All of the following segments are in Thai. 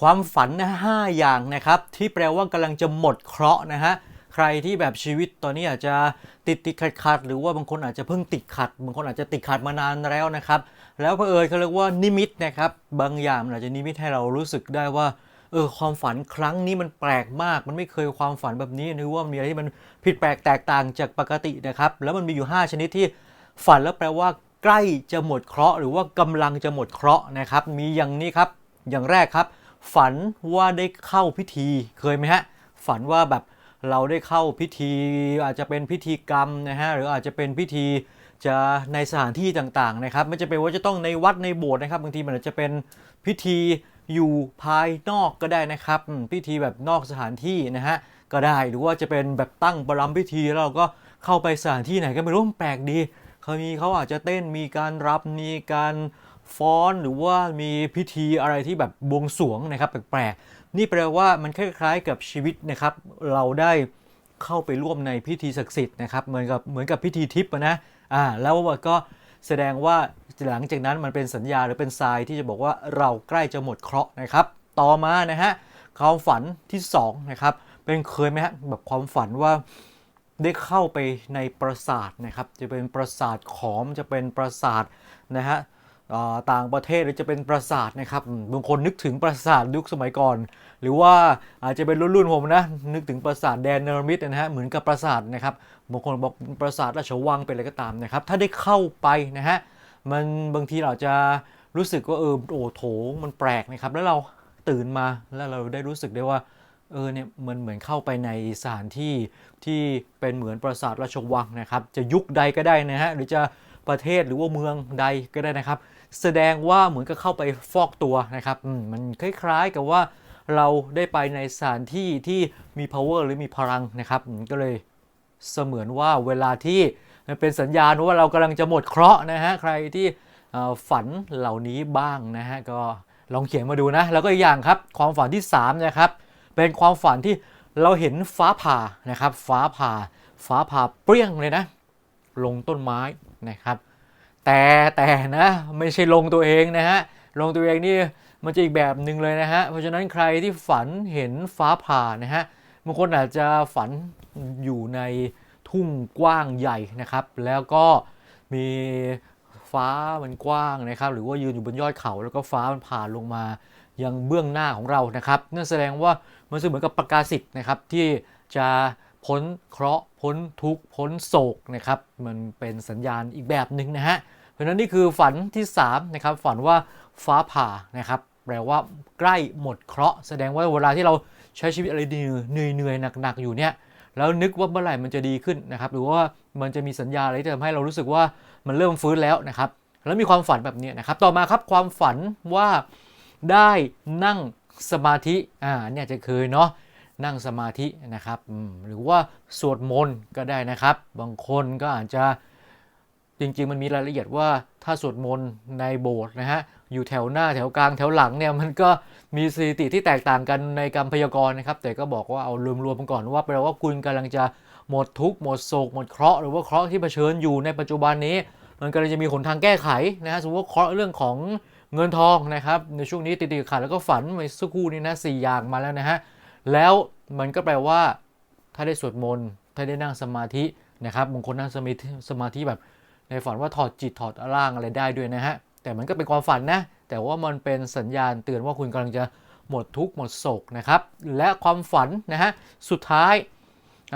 ความฝันนะห้าอย่างนะครับที่แปลว่ากำลังจะหมดเคราะห์นะฮะใครที่แบบชีวิตตอนนี้อาจจะติดติดขัดขัดหรือว่าบางคนอาจจะเพิ่งติดขัดบางคนอาจจะติดขัดมานานแล้วนะครับ แล้วเผอิญเขาเรียกว่านิมิตนะครับบางอย่างอาจจะนิมิตให้เรารู้สึกได้ว่าเออความฝันครั้งนี้มันแปลกมาก มันไม่เคยความฝันแบบนี้หรือว่ามีอะไรที่มันผิดแปลกแตกต่างจากปกตินะครับ แล้วมันมีอยู่ 5 ชนิดที่ฝันแล้วแปลว่า ใกล้จะหมดเคราะห์หรือว่ากำลังจะหมดเคราะห์นะครับ มีอย่างนี้ครับ อย่างแรกครับ ฝันว่าได้เข้าพิธีเคยไหมฮะ ฝันว่าแบบเราได้เข้าพิธีอาจจะเป็นพิธีกรรมนะฮะหรืออาจจะเป็นพิธีจะในสถานที่ต่างๆนะครับไม่จะเป็นว่าจะต้องในวัดในโบสถ์นะครับบางทีมันอาจจะเป็นพิธีอยู่ภายนอกก็ได้นะครับ พิธีแบบนอกสถานที่นะฮะก็ได้หรือว่าจะเป็นแบบตั้งประลัมพิธีแล้วเราก็เข้าไปสถานที่ไหนก็ไม่รู้แปลกดีเขามีเขาอาจจะเต้นมีการรับมีการ ฟ้อนหรือว่ามีพิธีอะไรที่แบบบวงสรวงนะครับ แปลกๆ นี่แปลว่ามันคล้ายๆกับชีวิตนะครับ เราได้เข้าไปร่วมในพิธีศักดิ์สิทธิ์นะครับเหมือนกับเหมือนกับพิธีทิพย์อะนะอ่าแล้วก็แสดงว่าหลังจากนั้นมันเป็นสัญญาหรือเป็นทรายที่จะบอกว่าเราใกล้จะหมดเคราะห์นะครับ ต่อมานะฮะความฝันที่สองนะครับเป็นเคยไหมฮะแบบความฝันว่าได้เข้าไปในปราสาทนะครับ จะเป็นปราสาทขอมจะเป็นปราสาทนะฮะ ต่างประเทศหรือจะเป็นปราสาทนะครับบางคนนึกถึงปราสาทยุคสมัยก่อน หรือว่าอาจจะเป็นรุ่นๆผมนะนึกถึงปราสาทแดนเนอร์มิดนะฮะเหมือนกับปราสาทนะครับบางคนบอกปราสาทราชวังเป็นอะไรก็ตามนะครับถ้าได้เข้าไปนะฮะมันบางทีเราจะรู้สึกว่าเออโอ้โถงมันแปลกนะครับแล้วเราตื่นมาแล้วเราได้รู้สึกได้ว่าเออเนี่ยมันเหมือนเข้าไปในสถานที่ที่เป็นเหมือนปราสาทราชวังนะครับจะยุคใดก็ได้นะฮะหรือจะ ประเทศหรือว่าเมืองใดก็ได้นะครับ แสดงว่าเหมือนกับเข้าไปฟอกตัวนะครับมันคล้ายๆกับว่าเราได้ไปในสถานที่ที่มี power หรือมีพลังนะครับก็เลยเสมือนว่าเวลาที่เป็นสัญญาณว่าเรากำลังจะหมดเคราะห์นะฮะใครที่ฝันเหล่านี้บ้างนะฮะก็ลองเขียนมาดูนะ แล้วก็อีกอย่างครับความฝันที่สามนะครับเป็นความฝันที่เราเห็นฟ้าผ่านะครับ ฟ้าผ่า ฟ้าผ่าเปรี้ยงเลยนะ ลงต้นไม้นะครับ แต่แต่นะไม่ใช่ลงตัวเองนะฮะลงตัวเองนี่มันจะอีกแบบหนึ่งเลยนะฮะเพราะฉะนั้นใครที่ฝันเห็นฟ้าผ่านะฮะบางคนอาจจะฝันอยู่ในทุ่งกว้างใหญ่นะครับ แล้วก็มีฟ้ามันกว้างนะครับ หรือว่ายืนอยู่บนยอดเขาแล้วก็ฟ้ามันผ่าลงมายังเบื้องหน้าของเรานะครับนั่นแสดงว่ามันเหมือนกับประกาศสิทธิ์นะครับที่จะ พ้นเคราะห์พ้นทุกข์พ้นโศกนะครับมันเป็นสัญญาณอีกแบบหนึ่งนะฮะเพราะฉะนั้นนี่คือฝันที่3นะครับฝันว่าฟ้าผ่านะครับแปลว่าใกล้หมดเคราะห์แสดงว่าเวลาที่เราใช้ชีวิตอะไรเหนื่อยเหนื่อยหนักๆอยู่เนี่ยแล้วนึกว่าเมื่อไหร่มันจะดีขึ้นนะครับหรือว่ามันจะมีสัญญาอะไรที่ทำให้เรารู้สึกว่ามันเริ่มฟื้นแล้วนะครับแล้วมีความฝันแบบนี้นะครับต่อมาครับความฝันว่าได้นั่งสมาธิอ่าเนี่ยจะเคยเนาะ นั่งสมาธินะครับหรือว่าสวดมนต์ก็ได้นะครับ บางคนก็อาจจะจริงๆ มันมีรายละเอียดว่าถ้าสวดมนต์ในโบสถ์นะฮะอยู่แถวหน้าแถวกลางแถวหลังเนี่ยมันก็มีสถิติที่แตกต่างกันในกรรมพยากรณ์นะครับ แต่ก็บอกว่าเอารวมๆกันก่อนว่าแปลว่าคุณกำลังจะหมดทุกข์หมดโศกหมดเคราะห์หรือว่าเคราะห์ที่เผชิญอยู่ในปัจจุบันนี้ มันกำลังจะมีหนทางแก้ไขนะฮะสมมติว่าเคราะห์เรื่องของเงินทองนะครับในช่วงนี้ติดๆขัดแล้วก็ฝันเมื่อสักครู่นี้นะสี่อย่างมาแล้วนะฮะ แล้วมันก็แปลว่าถ้าได้สวดมนต์ถ้าได้นั่งสมาธินะครับบางคนนั่งสมาธิสมาธิแบบในฝันว่าถอดจิตถอดร่างอะไรได้ด้วยนะฮะแต่มันก็เป็นความฝันนะแต่ว่ามันเป็นสัญญาณเตือนว่าคุณกำลังจะหมดทุกข์หมดโศกนะครับและความฝันนะฮะสุดท้าย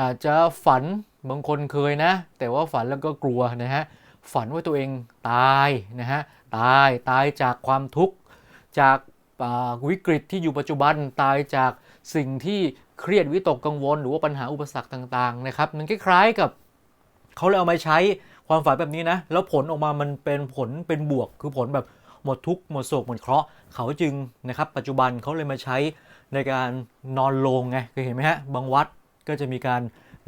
อาจจะฝันบางคนเคยนะ แต่ว่าฝันแล้วก็กลัวนะฮะฝันว่าตัวเองตายนะฮะตายตายจากความทุกข์จากวิกฤตที่อยู่ปัจจุบันตายจาก สิ่งที่เครียดวิตกกังวล หรือว่าปัญหาอุปสรรคต่างๆนะครับมันคล้ายๆกับเขาเลยเอามาใช้ความฝันแบบนี้นะ แล้วผลออกมามันเป็นผลเป็นบวก คือผลแบบหมดทุกข์หมดโศกหมดเคราะห์เขาจึงนะครับ ปัจจุบันเขาเลยมาใช้ในการนอนโลงไงเคยเห็นไหมฮะบางวัดก็จะมีการ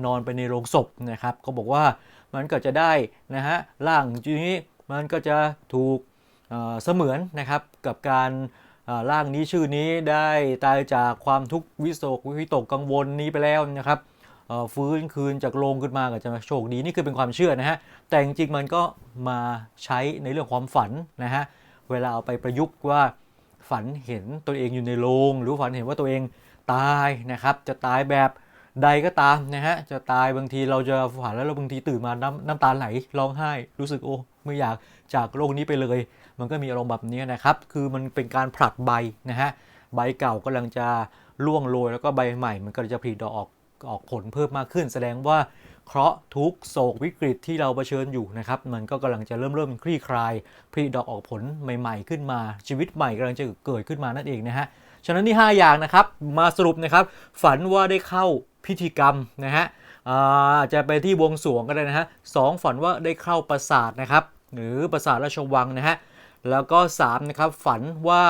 นอนไปในโรงศพนะครับเขาบอกว่ามันก็จะได้นะฮะร่างจุนี้มันก็จะถูกเสมือนนะครับกับการ ร่างนี้ชื่อนี้ได้ตายจากความทุกข์วิโศกวิตกกังวลนี้ไปแล้วนะครับฟื้นคืนจากโลงขึ้นมาก็จะมาโชคดีนี่คือเป็นความเชื่อนะฮะแต่จริงๆมันก็มาใช้ในเรื่องความฝันนะฮะเวลาเอาไปประยุกต์ว่าฝันเห็นตัวเองอยู่ในโรงหรือฝันเห็นว่าตัวเองตายนะครับจะตายแบบใดก็ตามนะฮะจะตายบางทีเราจะฝันแล้วเราบางทีตื่นมาน้ำน้ำตาไหลร้องไห้ รู้สึกโอ้ไม่อยากจากโลกนี้ไปเลย มันก็มีอารมณ์แบบนี้นะครับ คือมันเป็นการผลัดใบนะฮะ ใบเก่ากำลังจะร่วงโรยแล้วก็ใบใหม่ มันก็จะผลิดอกออกออกผลเพิ่มมากขึ้น แสดงว่าเคราะห์ทุกโศกวิกฤตที่เราเผชิญอยู่นะครับ มันก็กำลังจะเริ่มเริ่มคลี่คลายผลิดอกออกผลใหม่ ๆ ขึ้นมา ชีวิตใหม่กำลังจะเกิดขึ้นมานั่นเองนะฮะ ฉะนั้นนี่5อย่างนะครับ มาสรุปนะครับ ฝันว่าได้เข้าพิธีกรรมนะฮะอาจจะไปที่บวงสรวงก็ได้นะฮะสองฝันว่าได้เข้าปราสาทนะครับ หรือปราสาทราชวังนะฮะ แล้วก็3นะครับฝันว่า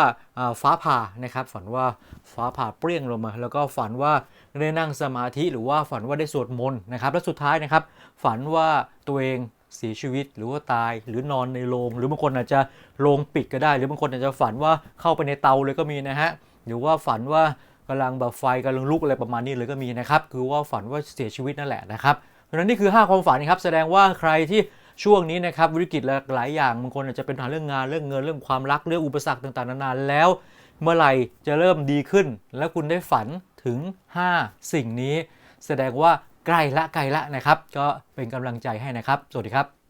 ฟ้าผ่านะครับฝันว่าฟ้าผ่าเปรี้ยงลงมา แล้วก็ฝันว่าได้นั่งสมาธิหรือว่าฝันว่าได้สวดมนต์นะครับ และสุดท้ายนะครับ ฝันว่าตัวเองเสียชีวิตหรือว่าตายหรือนอนในโรงหรือบางคนอาจจะโรงปิดก็ได้ หรือบางคนอาจจะฝันว่าเข้าไปในเตาเลยก็มีนะฮะหรือว่าฝันว่ากำลังแบบไฟกำลังลุกอะไรประมาณนี้เลยก็มีนะครับคือว่าฝันว่าเสียชีวิตนั่นแหละนะครับเพราะฉะนั้นนี่คือ 5 ความฝันนะครับแสดงว่าใครที่ ช่วงนี้นะครับวิกฤตหลายอย่างบางคนอาจจะเป็นปัญหาเรื่องงานเรื่องเงินเรื่องความรักเรื่องอุปสรรคต่างๆนานาแล้ว เมื่อไหร่จะเริ่มดีขึ้น แล้วคุณได้ฝันถึง 5 สิ่งนี้ แสดงว่าใกล้ละใกล้ละนะครับ ก็เป็นกำลังใจให้นะครับ สวัสดีครับ